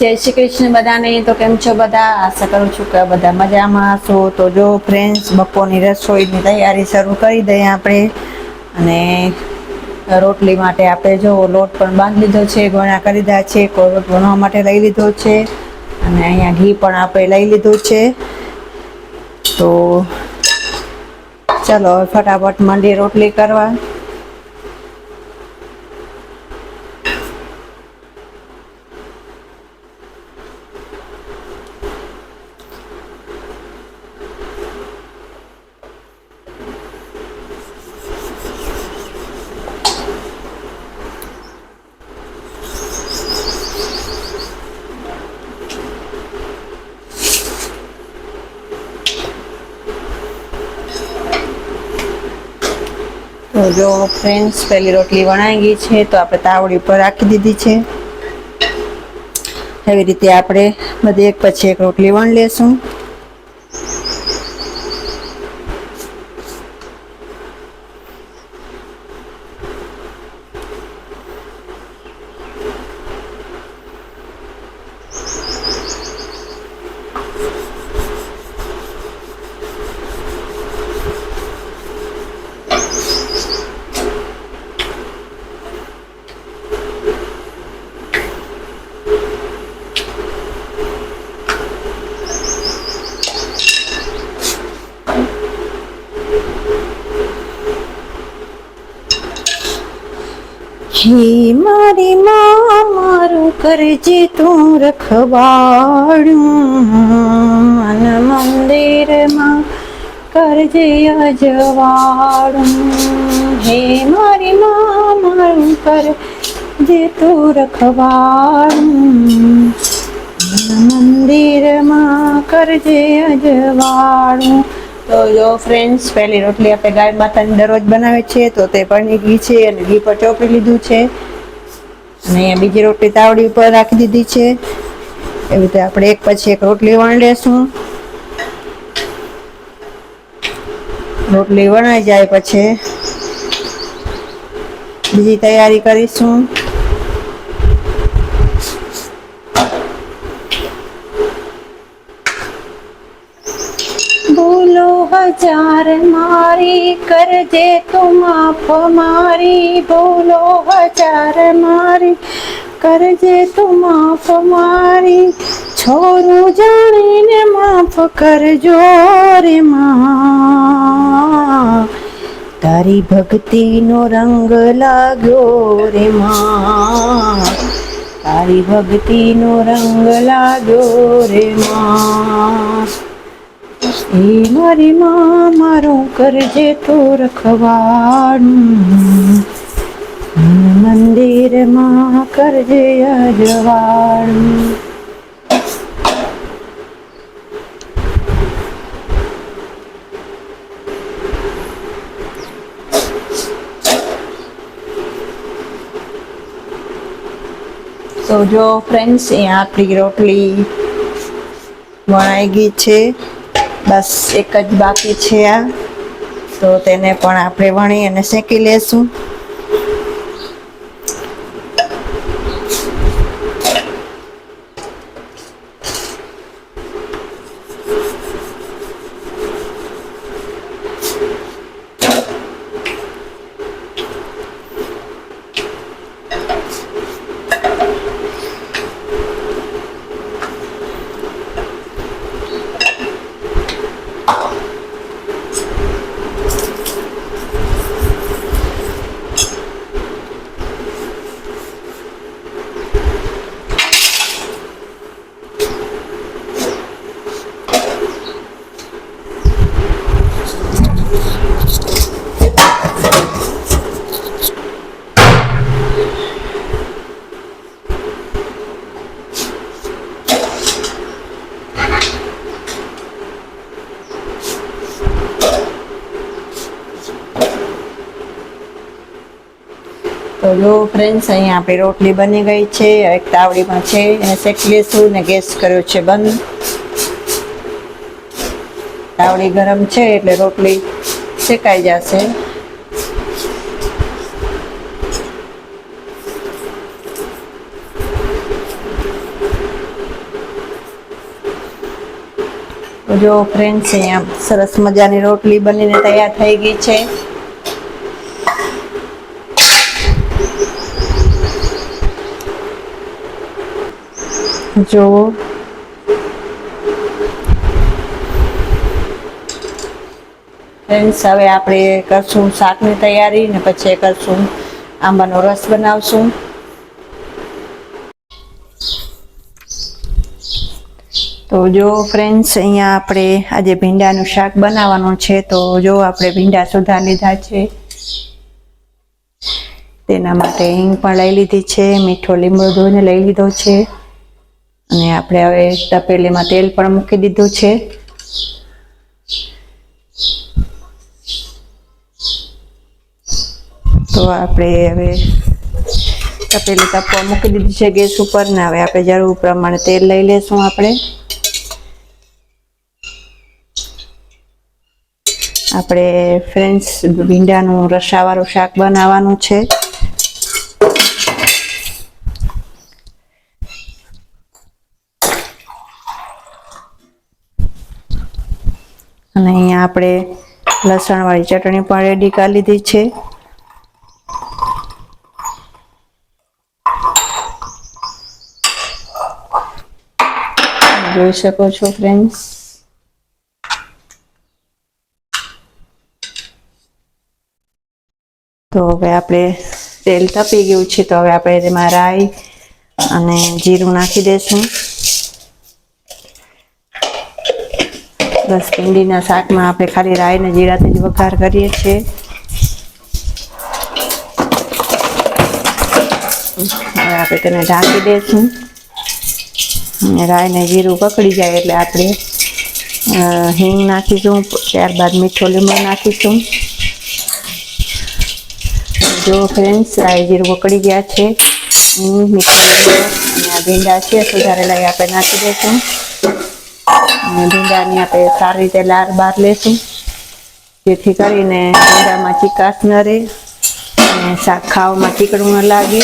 જય શ્રી કૃષ્ણ બધાને. તો કેમ છો બધા? આશા કરું છું કે બધા મજામાં હશો. તો જો ફ્રેન્ડ્સ બપોરની રસોઈની તૈયારી શરૂ કરી દઈએ આપણે. અને રોટલી માટે આપણે જો લોટ પણ બાંધી લીધો છે ગોળા કરી દીધા છે કોરોટ વણવા માટે લઈ લીધો છે. અને અહીંયા ઘી પણ આપણે લઈ લીધું છે. તો ચલો, ફટાફટ મંડી રોટલી કરવા. તો જો ફ્રેન્ડ્સ, પહેલી રોટલી વણાઈ ગઈ છે, તો આપણે તાવડી ઉપર રાખી દીધી છે. એવી રીતે આપણે બધી એક પછી એક રોટલી વણ લેશું. હે મારી માં મારું કરજે તું રખવાડું. મન મંદિરમાં કરજે અજવાડું હે મારી માં મારું કરજે તું રખવાડું. મંદિરમાં કરજે અજવાડું તો જો ફ્રેન્ડ્સ પહેલી રોટલી આપણે ગાય માતાની દરરોજ બનાવે છે, તો તે પણ ઘી છે અને ઘી પર ચોપડી લીધું છે. અને બીજી રોટલી તાવડી ઉપર રાખી દીધી છે. એવી રીતે આપણે એક પછી એક રોટલી વણ લેશું. રોટલી વણાઈ જાય પછી. બીજી તૈયારી કરીશું. હજાર મારી કરજે તું માફ મારી, બોલો હજાર મારી કરજે તું માફ મારી. છોરું જાણીને માફ કરજો રે માં. તારી ભક્તિનો રંગ લાગ્યો રે માં. તારી ભક્તિનો રંગ લાગ્યો રે માં. એ મારી માં મારું કરજે તો રખવાડું. મંદિરમાં કરજે અજવાડું તો જો ફ્રેન્ડ્સ અહીંયા આપણી રોટલી વણાઈ ગઈ છે. બસ એક જ બાકી છે આ. તો તેને પણ આપણે વણી અને શેકી લેશું. તો જો ફ્રેન્ડ્સ અહીંયા આપણી રોટલી બની ગઈ છે, એક તાવડીમાં છે, એને શેકી લેશું ને ગેસ કર્યો છે બંધ. તાવડી ગરમ છે એટલે રોટલી શેકાઈ જશે. જો ફ્રેન્ડ્સ અહીંયા સરસ મજાની રોટલી બનીને તૈયાર થઈ ગઈ છે. જો ફ્રેન્ડ્સ હવે આપણે કરશું શાકની તૈયારી ને પછી કરશું આંબાનો રસ બનાવશું. તો જો ફ્રેન્ડ્સ અહીંયા આપણે આજે ભીંડાનું શાક બનાવવાનું છે, તો જો આપણે ભીંડા સુધા લીધા છે. તેના માટે હિંગ પણ લઈ લીધી છે, મીઠો લીમડો ધોઈને લઈ લીધો છે. અને આપણે હવે તપેલીમાં તેલ પણ મૂકી દીધું છે. તો આપણે હવે તપેલી તપવા મૂકી દીધી છે ગેસ ઉપર ને હવે આપણે જરૂર પ્રમાણે તેલ લઈ લેશું આપણે. આપણે ફ્રેન્ચ ભીંડાનું રસાવાળું શાક બનાવવાનું છે. અને અહીંયા આપણે લસણવાળી ચટણી પણ રેડી કરી લીધી છે. જોઈ શકો છો ફ્રેન્ડ્સ તો હવે આપણે તેલ તપી ગયું છે, તો હવે આપણે તેમાં રાઈ અને જીરું નાખી દઈશું બસ ભીંડીના શાકમાં આપણે ખાલી રાઈ ને જીરાથી જ વઘાર કરીએ છીએ. હવે આપણે તેને ઢાંકી દઈશું અને રાઈ ને જીરું પકડી જાય એટલે આપણે હિંગ નાખીશું, ત્યારબાદ મીઠો લીમડો નાખીશું. જો ફ્રેન્ડ્સ રાઈ જીરું પકડી ગયા છે. હિંગ, મીઠો લીમડો અને ભીંડા છે સુધારેલા એ આપણે નાખી દઈશું. ભીંડાની આપણે સારી રીતે લાર બાર લેશું. જેથી કરીને ભીંડામાં ચીકાશ ન રહે અને શાક ખાવામાં ચીકણું ન લાગે.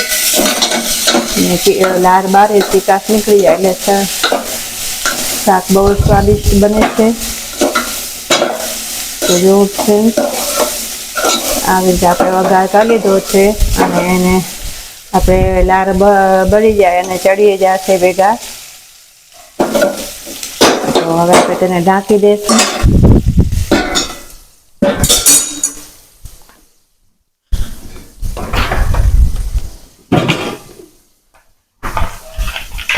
લાર બારે ચીકાશ નીકળી જાય એટલે શાક બહુ સ્વાદિષ્ટ બને છે. તો જો છે. આવી રીતે આપણે વઘાર કરી લીધો છે અને એને આપણે લાર બળી જાય અને ચડીએ જશે ભેગા. તો હવે આપણે તેને ઢાંકી દઈશું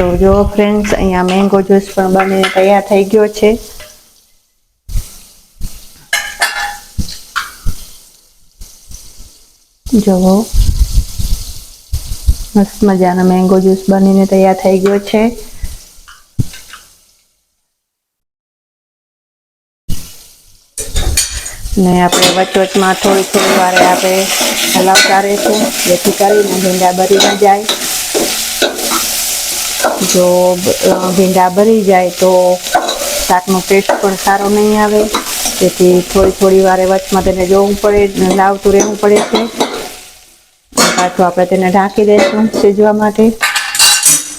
તો જો ફ્રેન્ડ્સ અહીંયા મેંગો જ્યુસ પણ બનીને તૈયાર થઈ ગયો છે. જુઓ મસ્ત મજાનો મેંગો જ્યુસ બનીને તૈયાર થઈ ગયો છે. ને આપણે વચવચમાં થોડી થોડી વારે આપણે હલાવતા રહીશું, જેથી કરીને ભીંડા બરી ન જાય. જો ભીંડા ભરી જાય તો શાકનો ટેસ્ટ પણ સારો નહીં આવે. તેથી થોડી થોડી વારે વચમાં તેને જોવું પડે, લાવતું રહેવું પડે છે. પાછું આપણે તેને ઢાંકી દઈશું સિજવા માટે.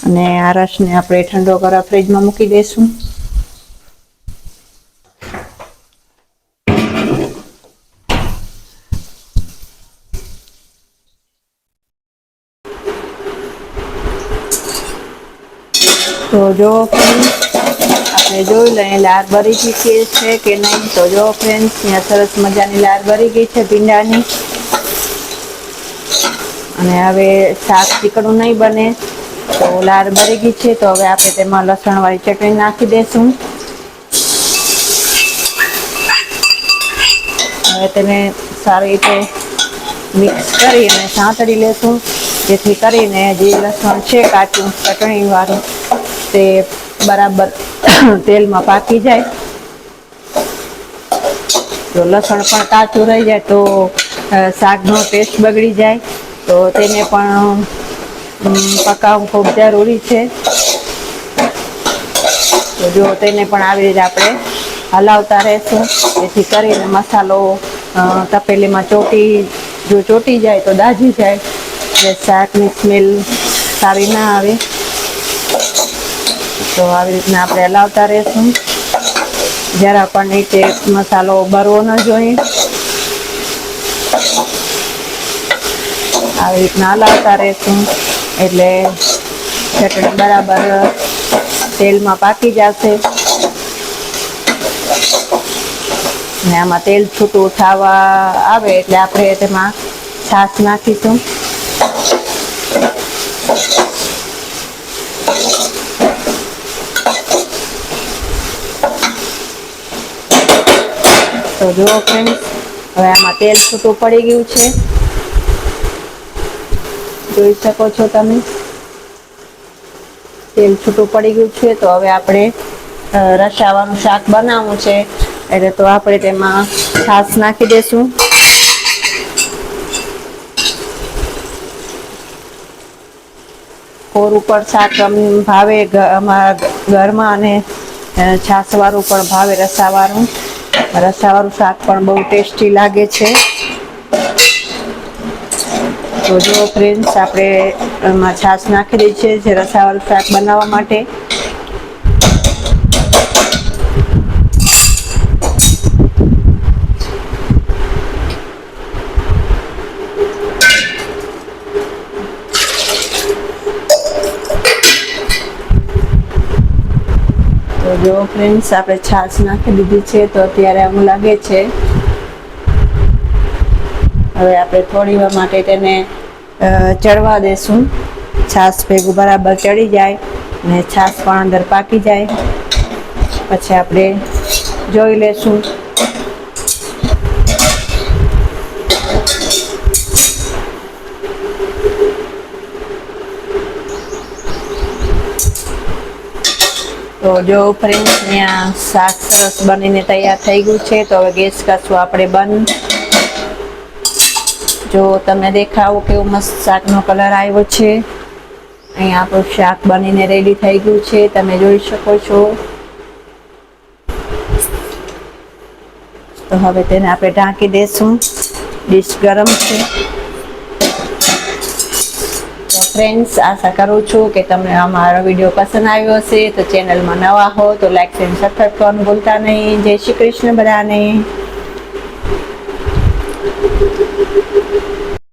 અને આ રસને આપણે ઠંડો કરવા ફ્રીજમાં મૂકી દઈશું. તો જો ફ્રેન્ડ્સ આપણે જોઈ લઈએ લાર બરી ગઈ છે કે નહીં? તો જો ફ્રેન્ડ્સ ત્યાં સરસ મજાની લાર બરી ગઈ છે ભીંડાની. અને હવે શાક ચીકણું નહીં બને, તો લાર બરી ગઈ છે, તો હવે આપણે તેમાં લસણવાળી ચટણી નાખી દઈશું હવે તેને સારી રીતે મિક્સ કરીને સાંતળી લેશું, જેથી કરીને જે લસણ છે, કાચું ચટણી વાળું તે બરાબર તેલમાં પાકી જાય. જો લસણ પણ કાચું રહી જાય તો શાકનો ટેસ્ટ બગડી જાય. તો તેને પણ પકાવવું ખૂબ જરૂરી છે. તો જો તેને પણ આવી રીતે આપણે હલાવતા રહેશું. જેથી કરીને મસાલો તપેલીમાં ચોટી, જો ચોટી જાય તો દાજી જાય. એટલે શાકની સ્મેલ સારી ના આવે. તો આવી રીતના આપણે હલાવતા રહેશું. જરા પણ તે મસાલો બરવો ન જોઈએ. આવી રીતના હલાવતા રહેશું. એટલે ચટણી બરાબર તેલમાં પાકી જશે. ને આમાં તેલ છૂટું થવા આવે એટલે આપણે તેમાં છાશ નાખીશું. તો જુઓ ફ્રેન્ડ્સ હવે આમાં તેલ છૂટું પડી ગયું છે. જોઈ શકો છો તમે. તેલ છૂટું પડી ગયું છે, તો હવે આપણે રસાવાનું શાક બનાવવું છે. એટલે તો આપણે તેમાં છાશ નાખી દેશું. કોર ઉપર શાક ભાવે ઘરમાં અને છાશવાળું પણ ભાવે રસાવાળું. રસાવાળું શાક પણ બહુ ટેસ્ટી લાગે છે. તો જો ફ્રેન્ડ્સ આપણે એમાં છાશ નાખી દઈ છે જે રસાવાળું શાક બનાવવા માટે. જો ફ્રેન્ડ્સ આપણે છાશ નાખી દીધી છે, તો અત્યારે આવું લાગે છે. હવે આપણે થોડી વાર માટે તેને ચડવા દેશું. છાશ ભેગું બરાબર ચડી જાય અને છાશ પણ અંદર પાકી જાય. પછી આપણે જોઈ લેશું. તો જો ફ્રેન્ડ્સ ત્યાં શાક સરસ બનીને તૈયાર થઈ ગયું છે, તો હવે ગેસ કરશું આપણે બંધ. જો તમને દેખાવો કેવો મસ્ત શાકનો કલર આવ્યો છે. અહીંયા આપણું શાક બનીને રેડી થઈ ગયું છે, તમે જોઈ શકો છો. તો હવે તેને આપણે ઢાંકી દઈશું ડીશ ગરમ છે. ફ્રેન્ડ્સ આશા કરું છું કે તમને અમારો વીડિયો પસંદ આવ્યો હશે. તો ચેનલમાં નવા હો તો લાઈક એન્ડ સબસ્ક્રાઈબ કરવાનું ભૂલતા નહીં. જય શ્રી કૃષ્ણ બધાને.